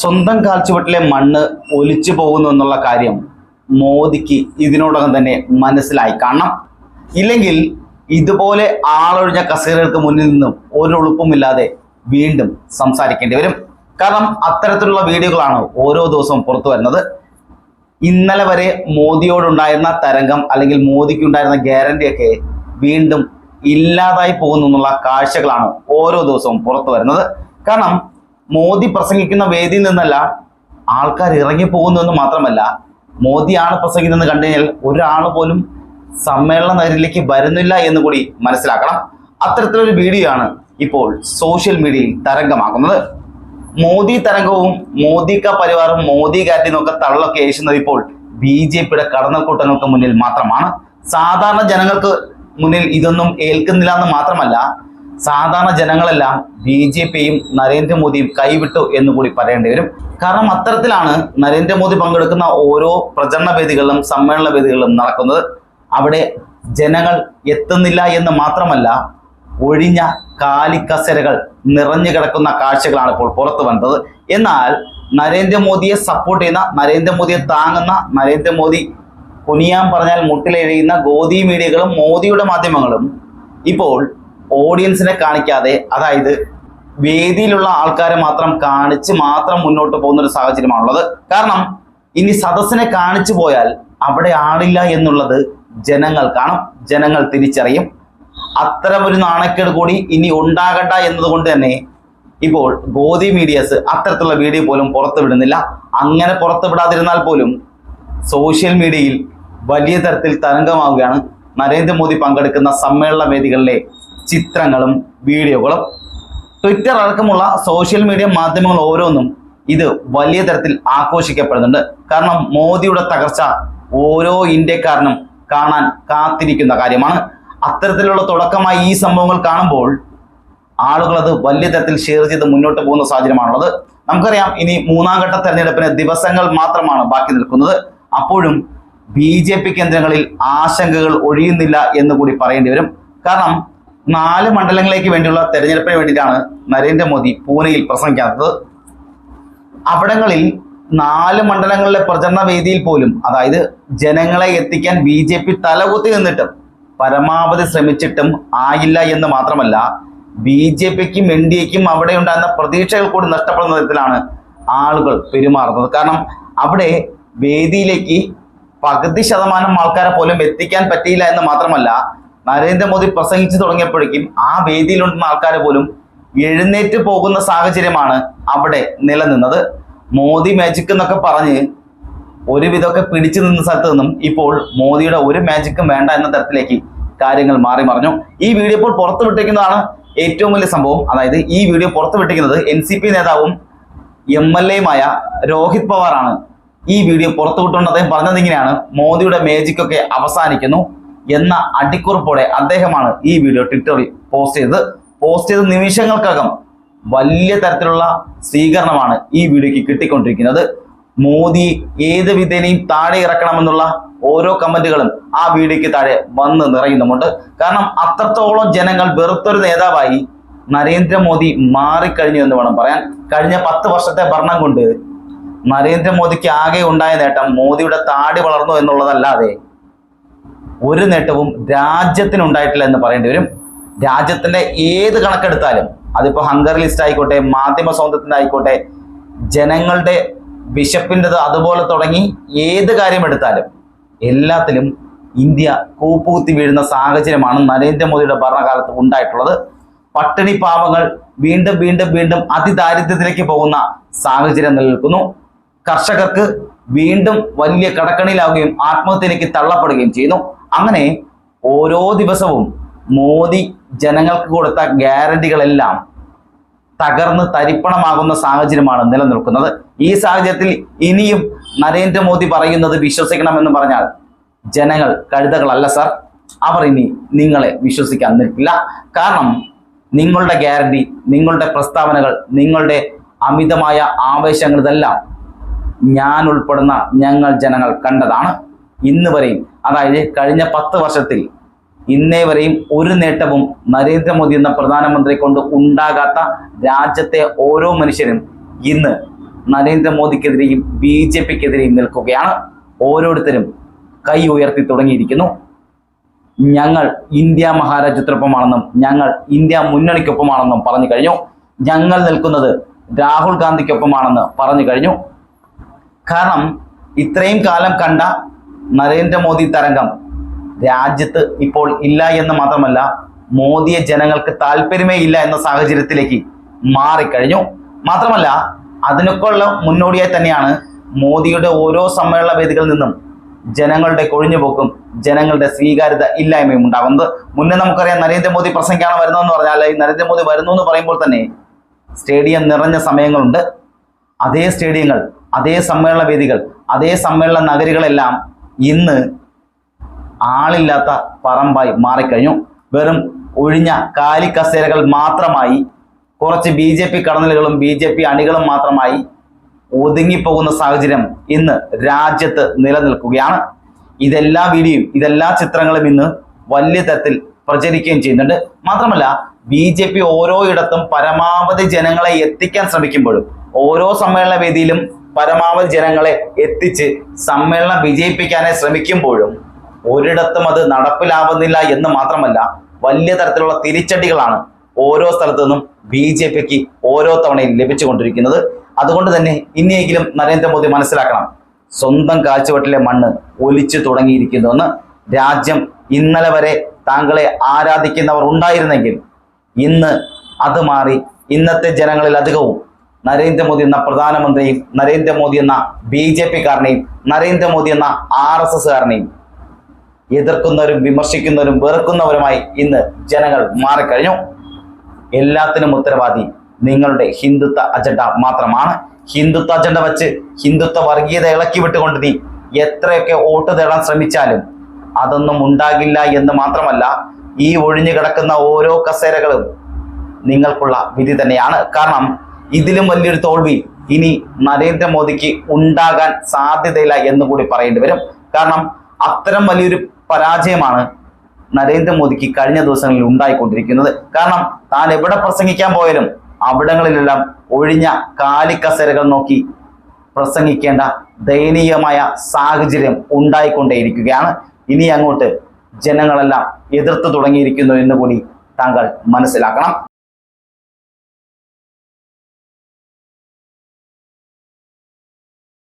സ്വന്തം കാൽച്ചുവട്ടിലെ മണ്ണ് ഒലിച്ചു പോകുന്നു എന്നുള്ള കാര്യം മോദിക്ക് ഇതിനോടകം തന്നെ മനസ്സിലായി. കാണണം ഇല്ലെങ്കിൽ ഇതുപോലെ ആളൊഴിഞ്ഞ കസേരകൾക്ക് മുന്നിൽ നിന്നും ഒരു ഉളുപ്പുമില്ലാതെ വീണ്ടും സംസാരിക്കേണ്ടി വരും. കാരണം അത്തരത്തിലുള്ള വീഡിയോകളാണ് ഓരോ ദിവസവും പുറത്തു വരുന്നത്. ഇന്നലെ വരെ മോദിയോടുണ്ടായിരുന്ന തരംഗം അല്ലെങ്കിൽ മോദിക്ക് ഉണ്ടായിരുന്ന ഗ്യാരണ്ടിയൊക്കെ വീണ്ടും ഇല്ലാതായി പോകുന്നു എന്നുള്ള കാഴ്ചകളാണ് ഓരോ ദിവസവും പുറത്തു വരുന്നത്. കാരണം മോദി പ്രസംഗിക്കുന്ന വേദിയിൽ നിന്നല്ല ആൾക്കാർ ഇറങ്ങി പോകുന്നു എന്ന് മാത്രമല്ല മോദിയാണ് പ്രസംഗിക്കുന്നത് കണ്ടു കഴിഞ്ഞാൽ ഒരാൾ പോലും സമ്മേളന നഗരിലേക്ക് വരുന്നില്ല എന്ന് കൂടി മനസ്സിലാക്കണം. അത്തരത്തിലൊരു വീഡിയോ ആണ് ഇപ്പോൾ സോഷ്യൽ മീഡിയയിൽ തരംഗമാക്കുന്നത്. മോദി തരംഗവും മോദി ക പരിവാറും മോദി കാറ്റിനും തള്ളൊക്കെ ഏശുന്നത് ഇപ്പോൾ ബി ജെ പിയുടെ കടന്നക്കൂട്ടങ്ങൾക്ക് മുന്നിൽ മാത്രമാണ്. സാധാരണ ജനങ്ങൾക്ക് മുന്നിൽ ഇതൊന്നും ഏൽക്കുന്നില്ല എന്ന് മാത്രമല്ല സാധാരണ ജനങ്ങളെല്ലാം ബി ജെ പിയും നരേന്ദ്രമോദിയും കൈവിട്ടു എന്ന് കൂടി പറയേണ്ടി വരും. കാരണം അത്തരത്തിലാണ് നരേന്ദ്രമോദി പങ്കെടുക്കുന്ന ഓരോ പ്രചരണ വേദികളിലും സമ്മേളന വേദികളിലും നടക്കുന്നത്. അവിടെ ജനങ്ങൾ എത്തുന്നില്ല എന്ന് മാത്രമല്ല ഒഴിഞ്ഞ കാലിക്കസരകൾ നിറഞ്ഞു കിടക്കുന്ന കാഴ്ചകളാണ് ഇപ്പോൾ പുറത്തു വന്നത്. എന്നാൽ നരേന്ദ്രമോദിയെ സപ്പോർട്ട് ചെയ്യുന്ന നരേന്ദ്രമോദിയെ താങ്ങുന്ന നരേന്ദ്രമോദി കുനിയാൻ പറഞ്ഞാൽ മുട്ടിലെഴിയുന്ന ഗോദി മീഡിയകളും മോദിയുടെ മാധ്യമങ്ങളും ഇപ്പോൾ ഓഡിയൻസിനെ കാണിക്കാതെ അതായത് വേദിയിലുള്ള ആൾക്കാരെ മാത്രം കാണിച്ച് മാത്രം മുന്നോട്ട് പോകുന്ന ഒരു സാഹചര്യമാണുള്ളത്. കാരണം ഇനി സദസ്സിനെ കാണിച്ചു പോയാൽ അവിടെ ആളില്ല എന്നുള്ളത് ജനങ്ങൾ കാണും ജനങ്ങൾ തിരിച്ചറിയും. അത്തരമൊരു നാണക്കേട് കൂടി ഇനി ഉണ്ടാകണ്ട എന്നതുകൊണ്ട് തന്നെ ഇപ്പോൾ ഗോദി മീഡിയസ് അത്തരത്തിലുള്ള വീഡിയോ പോലും പുറത്തുവിടുന്നില്ല അങ്ങനെ പുറത്തുവിടാതിരുന്നാൽ പോലും സോഷ്യൽ മീഡിയയിൽ വലിയ തരത്തിൽ തരംഗമാവുകയാണ്. നരേന്ദ്രമോദി പങ്കെടുക്കുന്ന സമ്മേളന വേദികളിലെ ചിത്രങ്ങളും വീഡിയോകളും ട്വിറ്റർ അടക്കമുള്ള സോഷ്യൽ മീഡിയ മാധ്യമങ്ങൾ ഓരോന്നും ഇത് വലിയ തരത്തിൽ ആഘോഷിക്കപ്പെടുന്നുണ്ട്. കാരണം മോദിയുടെ തകർച്ച ഓരോ ഇന്ത്യക്കാരനും കാണാൻ കാത്തിരിക്കുന്ന കാര്യമാണ്. അത്തരത്തിലുള്ള തുടക്കമായി ഈ സംഭവങ്ങൾ കാണുമ്പോൾ ആളുകൾ അത് വലിയ തരത്തിൽ ഷെയർ ചെയ്ത് മുന്നോട്ട് പോകുന്ന സാഹചര്യമാണുള്ളത്. നമുക്കറിയാം ഇനി മൂന്നാം ഘട്ട തെരഞ്ഞെടുപ്പിന് ദിവസങ്ങൾ മാത്രമാണ് ബാക്കി നിൽക്കുന്നത്. അപ്പോഴും ബി ജെ പി കേന്ദ്രങ്ങളിൽ ആശങ്കകൾ ഒഴിയുന്നില്ല എന്ന് കൂടി പറയേണ്ടി വരും. കാരണം നാല് മണ്ഡലങ്ങളിലേക്ക് വേണ്ടിയുള്ള തെരഞ്ഞെടുപ്പിന് വേണ്ടിയിട്ടാണ് നരേന്ദ്രമോദി പൂനെയിൽ പ്രസംഗിക്കാത്തത്. അവിടങ്ങളിൽ നാല് മണ്ഡലങ്ങളിലെ പ്രചരണ വേദിയിൽ പോലും അതായത് ജനങ്ങളെ എത്തിക്കാൻ ബി ജെ പി തലകുത്തി നിന്നിട്ടും പരമാവധി ശ്രമിച്ചിട്ടും ആയില്ല എന്ന് മാത്രമല്ല ബി ജെ പിക്കും എൻ ഡി എക്കും അവിടെ ഉണ്ടായിരുന്ന പ്രതീക്ഷകൾ കൂടി നഷ്ടപ്പെടുന്ന വിധത്തിലാണ് ആളുകൾ പെരുമാറുന്നത്. കാരണം അവിടെ വേദിയിലേക്ക് പകുതി ശതമാനം ആൾക്കാരെ പോലും എത്തിക്കാൻ പറ്റിയില്ല എന്ന് മാത്രമല്ല നരേന്ദ്രമോദി പ്രസംഗിച്ചു തുടങ്ങിയപ്പോഴേക്കും ആ വേദിയിലുണ്ടെന്ന ആൾക്കാർ പോലും എഴുന്നേറ്റ് പോകുന്ന സാഹചര്യമാണ് അവിടെ നിലനിന്നത്. മോദി മാജിക് എന്നൊക്കെ പറഞ്ഞ് ഒരുവിധമൊക്കെ പിടിച്ചു നിന്ന സ്ഥലത്ത് നിന്നും ഇപ്പോൾ മോദിയുടെ ഒരു മാജിക്കും വേണ്ട എന്ന തരത്തിലേക്ക് കാര്യങ്ങൾ മാറി മറിഞ്ഞു. ഈ വീഡിയോ ഇപ്പോൾ പുറത്തു വിട്ടിരിക്കുന്നതാണ് ഏറ്റവും വലിയ സംഭവം. അതായത് ഈ വീഡിയോ പുറത്തു വിട്ടിരിക്കുന്നത് എൻ സി പി നേതാവും എം എൽ എയുമായ രോഹിത് പവാറാണ്. ഈ വീഡിയോ പുറത്തു വിട്ടുകൊണ്ട് അദ്ദേഹം പറഞ്ഞത് ഇങ്ങനെയാണ്. മോദിയുടെ മാജിക് ഒക്കെ അവസാനിക്കുന്നു. എന്ന അടിക്കുറിപ്പോടെ അദ്ദേഹമാണ് ഈ വീഡിയോ ട്വിറ്ററിൽ പോസ്റ്റ് ചെയ്തത്. പോസ്റ്റ് ചെയ്ത നിമിഷങ്ങൾക്കകം വലിയ തരത്തിലുള്ള സ്വീകരണമാണ് ഈ വീഡിയോയ്ക്ക് കിട്ടിക്കൊണ്ടിരിക്കുന്നത്. മോദി ഏത് വിധേനയും താഴെ ഇറക്കണമെന്നുള്ള ഓരോ കമന്റുകളും ആ വീഡിയോയ്ക്ക് താഴെ വന്ന് നിറയുന്നുമുണ്ട്. കാരണം അത്രത്തോളം ജനങ്ങൾ വെറുത്തൊരു നേതാവായി നരേന്ദ്രമോദി മാറിക്കഴിഞ്ഞു എന്ന് വേണം പറയാൻ. കഴിഞ്ഞ പത്ത് വർഷത്തെ ഭരണം കൊണ്ട് നരേന്ദ്രമോദിക്ക് ആകെ ഉണ്ടായ നേട്ടം മോദിയുടെ താടി വളർന്നു എന്നുള്ളതല്ലാതെ ഒരു നേട്ടവും രാജ്യത്തിനുണ്ടായിട്ടില്ല എന്ന് പറയേണ്ടി വരും. രാജ്യത്തിന്റെ ഏത് കണക്കെടുത്താലും അതിപ്പോ ഹങ്കർ ലിസ്റ്റ് ആയിക്കോട്ടെ മാധ്യമ സ്വാതന്ത്ര്യത്തിന്റെ ആയിക്കോട്ടെ ജനങ്ങളുടെ ബിഷപ്പിന്റെത് അതുപോലെ തുടങ്ങി ഏത് കാര്യം എടുത്താലും എല്ലാത്തിലും ഇന്ത്യ കൂപ്പുകുത്തി വീഴുന്ന സാഹചര്യമാണ് നരേന്ദ്രമോദിയുടെ ഭരണകാലത്ത് ഉണ്ടായിട്ടുള്ളത്. പട്ടിണി പാവങ്ങൾ വീണ്ടും വീണ്ടും വീണ്ടും അതിദാരിദ്ര്യത്തിലേക്ക് പോകുന്ന സാഹചര്യം നിലനിൽക്കുന്നു. കർഷകർക്ക് വീണ്ടും വലിയ കടക്കണിയിലാവുകയും ആത്മഹത്യയിലേക്ക് തള്ളപ്പെടുകയും ചെയ്യുന്നു. അങ്ങനെ ഓരോ ദിവസവും മോദി ജനങ്ങൾക്ക് കൊടുത്ത ഗ്യാരണ്ടികളെല്ലാം തകർന്ന് തരിപ്പണമാകുന്ന സാഹചര്യമാണ് നിലനിൽക്കുന്നത്. ഈ സാഹചര്യത്തിൽ ഇനിയും നരേന്ദ്രമോദി പറയുന്നത് വിശ്വസിക്കണമെന്ന് പറഞ്ഞാൽ ജനങ്ങൾ കഴുതകളല്ല സർ. അവർ ഇനി നിങ്ങളെ വിശ്വസിക്കാൻ നിൽക്കില്ല. കാരണം നിങ്ങളുടെ ഗ്യാരണ്ടി നിങ്ങളുടെ പ്രസ്താവനകൾ നിങ്ങളുടെ അമിതമായ ആവേശങ്ങൾ ഇതെല്ലാം ഞാൻ ഉൾപ്പെടുന്ന ഞങ്ങൾ ജനങ്ങൾ കണ്ടതാണ്. ഇന്ന് വരെയും അതായത് കഴിഞ്ഞ പത്ത് വർഷത്തിൽ ഇന്നേ വരെയും ഒരു നേട്ടവും നരേന്ദ്രമോദി എന്ന പ്രധാനമന്ത്രി കൊണ്ട് ഉണ്ടാകാത്ത രാജ്യത്തെ ഓരോ മനുഷ്യരും ഇന്ന് നരേന്ദ്രമോദിക്കെതിരെയും ബി ജെ പിക്കെതിരെയും നിൽക്കുകയാണ്. ഓരോരുത്തരും കൈ ഉയർത്തി തുടങ്ങിയിരിക്കുന്നു. ഞങ്ങൾ ഇന്ത്യ മഹാരാജ്യത്തിനൊപ്പമാണെന്നും ഞങ്ങൾ ഇന്ത്യ മുന്നണിക്കൊപ്പമാണെന്നും പറഞ്ഞു കഴിഞ്ഞു. ഞങ്ങൾ നിൽക്കുന്നത് രാഹുൽ ഗാന്ധിക്കൊപ്പമാണെന്ന് പറഞ്ഞു കഴിഞ്ഞു. കാരണം ഇത്രയും കാലം കണ്ട നരേന്ദ്രമോദി തരംഗം. രാജ്യത്ത് ഇപ്പോൾ ഇല്ല എന്ന് മാത്രമല്ല മോദിയെ ജനങ്ങൾക്ക് താല്പര്യമേ ഇല്ല എന്ന സാഹചര്യത്തിലേക്ക് മാറിക്കഴിഞ്ഞു. മാത്രമല്ല അതിനൊക്കെയുള്ള മുന്നോടിയായി തന്നെയാണ് മോദിയുടെ ഓരോ സമ്മേളന വേദികളിൽ നിന്നും ജനങ്ങളുടെ കൊഴിഞ്ഞുപോക്കും ജനങ്ങളുടെ സ്വീകാര്യത ഇല്ലായ്മയും ഉണ്ടാകുന്നത്. മുന്നേ നമുക്കറിയാം നരേന്ദ്രമോദി പ്രസംഗിക്കാണ് വരുന്നതെന്ന് പറഞ്ഞാൽ ഈ നരേന്ദ്രമോദി വരുന്നു എന്ന് പറയുമ്പോൾ തന്നെ സ്റ്റേഡിയം നിറഞ്ഞ സമയങ്ങളുണ്ട്. അതേ സ്റ്റേഡിയങ്ങൾ അതേ സമ്മേളന വേദികൾ അതേ സമ്മേളന നഗരികളെല്ലാം ഇന്ന് ആളില്ലാത്ത പറമ്പായി മാറിക്കഴിഞ്ഞു. വെറും ഒഴിഞ്ഞ കാലി കസേരകൾ മാത്രമായി കുറച്ച് ബി ജെ പി കടന്നലുകളും ബി ജെ പി അണികളും മാത്രമായി ഒതുങ്ങിപ്പോകുന്ന സാഹചര്യം ഇന്ന് രാജ്യത്ത് നിലനിൽക്കുകയാണ്. ഇതെല്ലാ വീഡിയോയും ഇതെല്ലാ ചിത്രങ്ങളും ഇന്ന് വലിയ തരത്തിൽ പ്രചരിക്കുകയും ചെയ്യുന്നുണ്ട്. മാത്രമല്ല ബി ജെ പി ഓരോ ഇടത്തും പരമാവധി ജനങ്ങളെ എത്തിക്കാൻ ശ്രമിക്കുമ്പോഴും ഓരോ സമ്മേളന വേദിയിലും പരമാവധി ജനങ്ങളെ എത്തിച്ച് സമ്മേളനം വിജയിപ്പിക്കാനായി ശ്രമിക്കുമ്പോഴും ഒരിടത്തും അത് നടപ്പിലാവുന്നില്ല എന്ന് മാത്രമല്ല വലിയ തരത്തിലുള്ള തിരിച്ചടികളാണ് ഓരോ സ്ഥലത്തു നിന്നും ബി ജെ പിക്ക് ഓരോ തവണയും ലഭിച്ചുകൊണ്ടിരിക്കുന്നത്. അതുകൊണ്ട് തന്നെ ഇനിയെങ്കിലും നരേന്ദ്രമോദി മനസ്സിലാക്കണം സ്വന്തം കാഴ്ചവെട്ടിലെ മണ്ണ് ഒലിച്ചു തുടങ്ങിയിരിക്കുന്നുവെന്ന്. രാജ്യം ഇന്നലെ വരെ താങ്കളെ ആരാധിക്കുന്നവർ ഉണ്ടായിരുന്നെങ്കിൽ ഇന്ന് അത് മാറി ഇന്നത്തെ ജനങ്ങളിൽ അധികവും നരേന്ദ്രമോദി എന്ന പ്രധാനമന്ത്രിയും നരേന്ദ്രമോദി എന്ന ബി ജെ പിക്കാരനെയും നരേന്ദ്രമോദി എന്ന ആർ എസ് എസ്സുകാരനെയും എതിർക്കുന്നവരും വിമർശിക്കുന്നവരും വെറുക്കുന്നവരുമായി ഇന്ന് ജനങ്ങൾ മാറിക്കഴിഞ്ഞു. എല്ലാത്തിനും ഉത്തരവാദി നിങ്ങളുടെ ഹിന്ദുത്വ അജണ്ട മാത്രമാണ്. ഹിന്ദുത്വ അജണ്ട വച്ച് ഹിന്ദുത്വ വർഗീയത ഇളക്കി വിട്ടുകൊണ്ട് നീ എത്രയൊക്കെ വോട്ട് തേടാൻ ശ്രമിച്ചാലും അതൊന്നും ഉണ്ടാകില്ല എന്ന് മാത്രമല്ല ഈ ഒഴിഞ്ഞു കിടക്കുന്ന ഓരോ കസേരകളും നിങ്ങൾക്കുള്ള വിധി തന്നെയാണ്. കാരണം ഇതിലും വലിയൊരു തോൽവി ഇനി നരേന്ദ്രമോദിക്ക് ഉണ്ടാകാൻ സാധ്യതയില്ല എന്ന് കൂടി പറയേണ്ടി വരും. കാരണം അത്തരം വലിയൊരു പരാജയമാണ് നരേന്ദ്രമോദിക്ക് കഴിഞ്ഞ ദിവസങ്ങളിൽ ഉണ്ടായിക്കൊണ്ടിരിക്കുന്നത്. കാരണം താൻ എവിടെ പ്രസംഗിക്കാൻ പോയാലും അവിടങ്ങളിലെല്ലാം ഒഴിഞ്ഞ കാലിക്കസരകൾ നോക്കി പ്രസംഗിക്കേണ്ട ദയനീയമായ സാഹചര്യം ഉണ്ടായിക്കൊണ്ടേയിരിക്കുകയാണ്. ഇനി അങ്ങോട്ട് ജനങ്ങളെല്ലാം എതിർത്ത് തുടങ്ങിയിരിക്കുന്നു എന്ന് കൂടി താങ്കൾ മനസ്സിലാക്കണം.